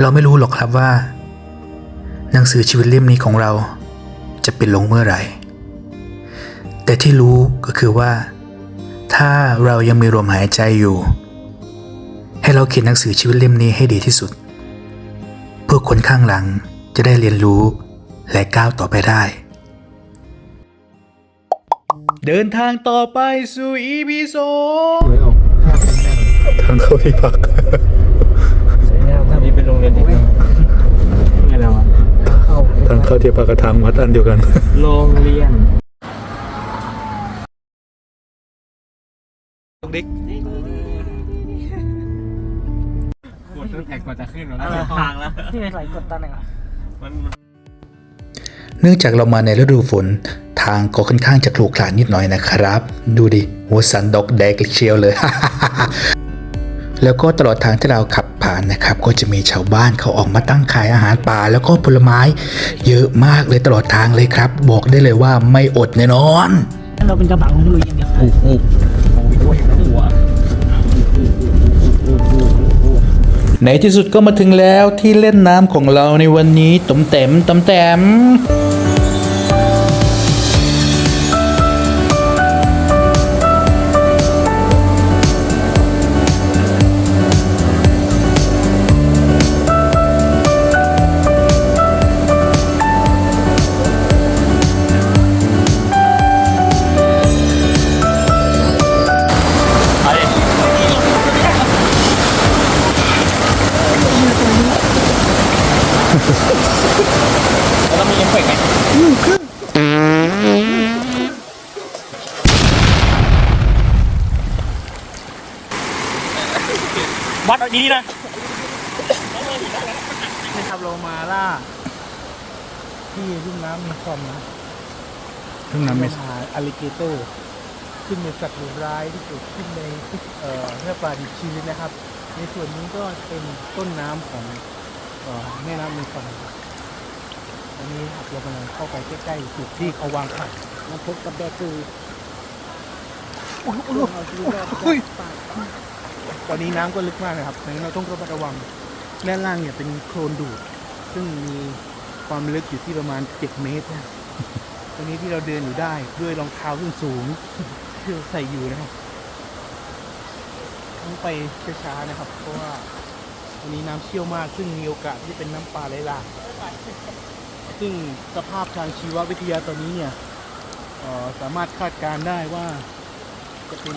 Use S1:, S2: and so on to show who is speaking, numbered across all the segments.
S1: เราไม่รู้หรอกครับว่า หนังสือชีวิตเล่มนี้ของเราจะเป็นลงเมื่อไหร่ แต่ที่รู้ก็คือว่า ถ้าเรายังมีลมหายใจอยู่ ให้เราเขียนหนังสือชีวิตเล่มนี้ให้ดีที่สุด เพื่อคนข้างหลังจะได้เรียนรู้และก้าวต่อไปได้ เดินทางต่อไปสู่ EP สอง
S2: ทางเข้าที่พัก
S3: สวยงามครับ
S4: นี่เป็นโรงเรียนเด็กไงแล้ววะ
S3: เข้า
S2: ทางเข้าที่พักกับทางวัดอันเดียวกัน
S4: โรงเรียน
S2: เด็ก
S4: กดตั้งแต่ก่อนจะขึ้นแล้วทางแล้ว
S3: ที่ไหลกดตันอะ
S4: มัน
S1: เนื่องจากเรามาในฤดูฝน ทางก็ค่อนข้างจะขรุขระนิดหน่อยนะครับ ดูดิหัวสันดอกแดกเชียวเลย แล้วก็ตลอดทางที่เราขับ ผ่านนะครับก็จะมีชาวบ้านเขาออกมาตั้งขายอาหารป่าแล้วก็ผลไม้เยอะมากเลยตลอดทางเลยครับ บอกได้เลยว่าไม่อดแน่นอน
S3: เราเป็นกระบะของลุยอย่างเดียว
S4: โอ้โหโอ้ยโอ้ยหัว
S1: ในที่สุดก็มาถึงแล้วที่เล่นน้ำของเราในวันนี้ต้มเต็มต้มแต้ม
S4: วั
S3: ดเอาดีๆนะนะครับเรามาล่าที่ลุ่มน้ำมีคอมนะ
S2: ทุ่งน้ำไม่
S3: หาอลิเกเตอร์ซึ่งเป็นสัตว์ดุร้ายที่เกิดขึ้นในเอ่อเนื้อปลาดิบชีวิตนะครับ ในส่วนนี้ก็เป็นต้นน้ำของเอ่อแม่น้ำมีคอมอันนี้ครับเรากำลังเข้าไปใกล้ๆจุดที่เขาวางไข่มาพบกับแบกือโอ้โห ตอนนี้น้ำก็ลึกมากนะครับดังนั้นเราต้องระมัดระวังด้านล่างเนี่ยเป็นโคลนดูด ซึ่งมีความลึกอยู่ที่ประมาณ 7 เมตรนะตอนนี้ที่เราเดินอยู่ได้ด้วยรองเท้าส้นสูงที่เราใส่อยู่นะครับต้องไปช้าๆนะครับ เพราะว่าวันนี้น้ำเชี่ยวมาก ซึ่งมีโอกาสที่เป็นน้ำป่าไหลหลากซึ่งสภาพทางชีววิทยาตอนนี้เนี่ยสามารถคาดการณ์ได้ว่าจะเป็น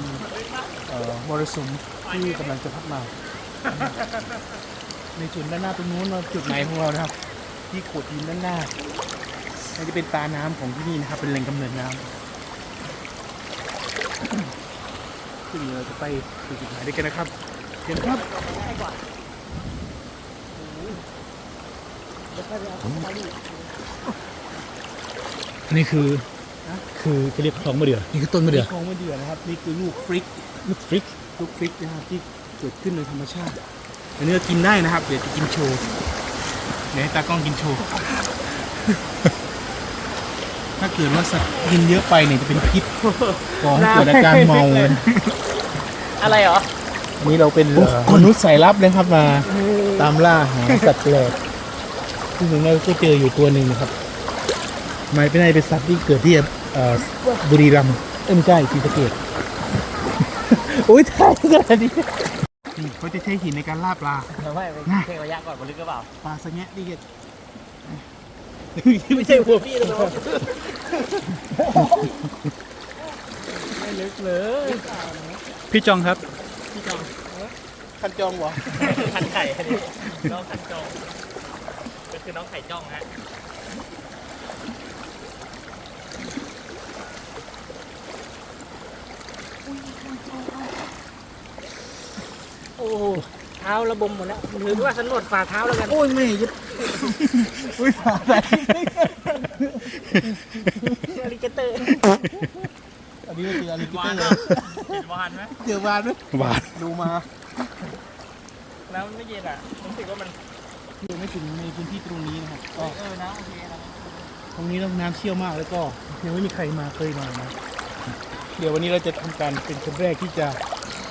S3: มรสุม ที่กำลังจะพัดมา ในจุดด้านหน้าตรงนู้นเราจุดไหนของเรานะครับ ที่โขดหินด้านหน้านี่จะเป็นตาน้ำของที่นี่นะครับ เป็นแหล่งกำเนิดน้ำซึ่งเราจะไปสู่จุดหมายด้วยกันนะครับเชิญครับ
S2: อันนี้คือคือจะเรียกคลองมะเดื่อนี่คือต้นมะเดื่อ
S3: ของมะเดื่อนะครับ นี่คือลูกฟริก
S2: ลูกฟริก
S3: ลูกฟริกนะครับที่เกิดขึ้นโดยธรรมชาติ อันนี้ก็กินได้นะครับ เดี๋ยวจะกินโชว์ เดี๋ยวให้ตากล้องกินโชว์ ถ้าเกิดว่าสัตว์กินเยอะไปเนี่ยจะเป็นพิษก่อให้เกิดอาการเมาเลย
S5: อะไรเหรอ
S3: อันนี้เราเป็นเอ่อมนุษย์สายลับนะครับมา ตามล่าหาสัตว์แปลกซึ่งเราก็เจออยู่ตัวหนึ่งนะครับไม่เป็นไรเป็นสัตว์ที่เกิดที่เอ่อบุรีรัมย์เอ้ยไม่ใช่ศรีสะเกด อุ้ยถ่ายขนาดนี้นี่เขาจะใช้หินในการล่าปลา
S5: ไม่ไป
S3: น่ะ
S5: เช็คระยะก่อนมันลึกหรือเปล่า
S3: ปลาสะแงะดิเกต
S5: ไม่ใช่หัวพี่นะน้อง
S3: ไม่ลึกเลย
S2: พี่จองครับ
S3: คันจองเหรอ
S5: ขันไข่อันนี้น้องขันจอง ก็คือน้องไข่จ้องฮะ เท้าระบมหมดแล้วถือว่าฉันหนวดฝ่าเท้าแล้วกัน
S3: โอ้ยไม่ยึดอุ้ยปลาใส่
S5: อลิเกเตอร์
S3: อันนี้ก็เจออลิเกเตอร์
S5: เห็นวานไหม
S3: เจอวานด้วย
S2: หวาน
S3: ดูมา
S5: แล้วมันไม่เย็นอะรู้สึกว่ามัน
S3: ยังไม่ถึงในพื้นที่ตรงนี้นะครับก็
S5: เออนะโอเคนะ
S3: ตรงนี้น้ำเชี่ยวมากแล้วก็ยังไม่มีใครมาเคยมานะเดี๋ยววันนี้เราจะทำการเป็นคนแรกที่จะ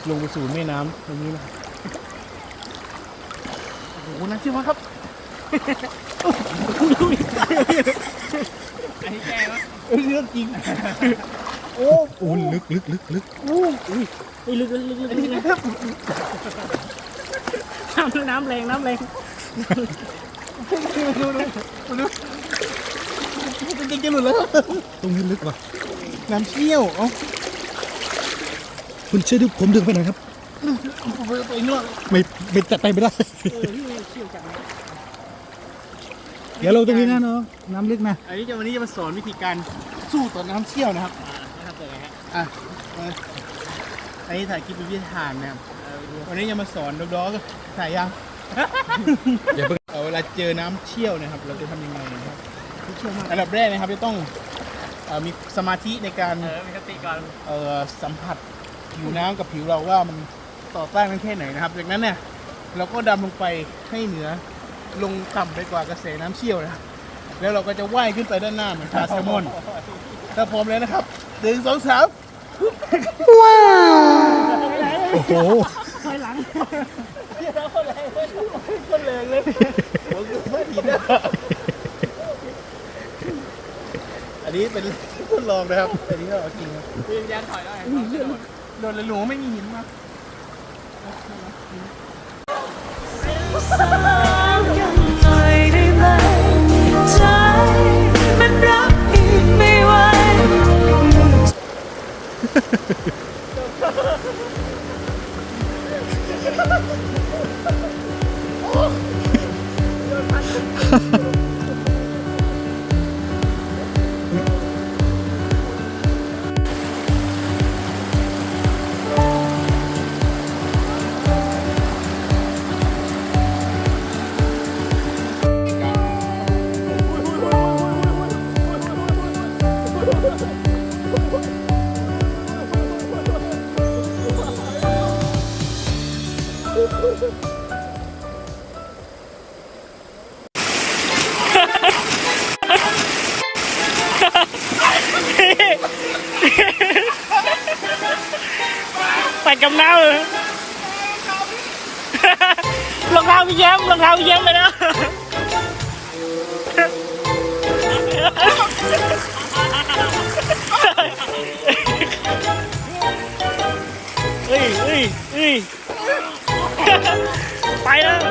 S3: ลงไปสู่แม่น้ำตรงนี้นะครับโอ้โหน่าเชื่อมากครับ
S4: อันนี้แก้วะ
S3: เอ้ยเรื่องจริง โอ้
S2: โอ้ลึกลึกลึกลึก
S3: โอ้
S5: อุ้ยลึกลึกลึกลึก
S3: อัน
S5: ลึ
S3: นี้
S5: ก
S3: นะครับ
S5: น้ำน้ำแรงน้ำแรง
S3: ดูดูดูดูจริงๆจะหลุดแล้ว
S2: ตรงนี้ลึกว่ะ
S3: น้ำเชี่ยวเอ้า
S2: คุณช่วยดึงผมดึงไปหน่อยครับ
S3: ผม ไปตัวเองหรอก
S2: ไม่ไม่จัดไปไม่ได้
S5: เออที่เชี่ยวจังนะ
S2: เดี๋ยวเราตรงนี้นะน้องน้ำลึกนะ
S3: อันนี้จะวันนี้จะมาสอนวิธีการสู้ต่อน้ำเชี่ยวนะครับ
S5: นะครับเป็นไงฮะ
S3: อะมาอันนี้ถ่ายคลิปเป็นวิธีทานนะครับวันนี้จะมาสอนด็อกๆถ่ายยัง
S2: อย่าเพิ่ง
S3: เอาเวลาเจอน้ำเชี่ยวนะครับ เราจะทำยังไงนะครับอันดับแรกนะครับจะต้องเอ่อมีสมาธิในการ
S4: เออมีสติก่อน
S3: เอ่อสัมผัสผิวน้ำกับผิวเราว่ามัน ต่อต้านกันแค่ไหนนะครับ จากนั้นเนี่ยเราก็ดำลงไปให้เหนือลงต่ำไปกว่ากระแสน้ำเชี่ยวนะครับแล้วเราก็จะว่ายขึ้นไปด้านหน้าเหมือนปลาแซลมอนถ้าพร้อมแล้วนะครับหนึ่งสองสาม
S2: โอ้โห
S5: ถอยหลัง
S3: คนแรงเลยผมก็ไม่ดีนะอันนี้เป็นทดลองนะครับ อันนี้ก็เอาจริงนะ
S4: ยืนยันถอยได้
S3: โดนเลยหลวงไม่มีหินมา
S6: ห ใส่
S5: กับน้ำเลยรองเท้ าพี่แย้มรองเท้าพี่แย้มเลยนะเฮ้ยเฮ้ยเฮ้ยไปแล้ว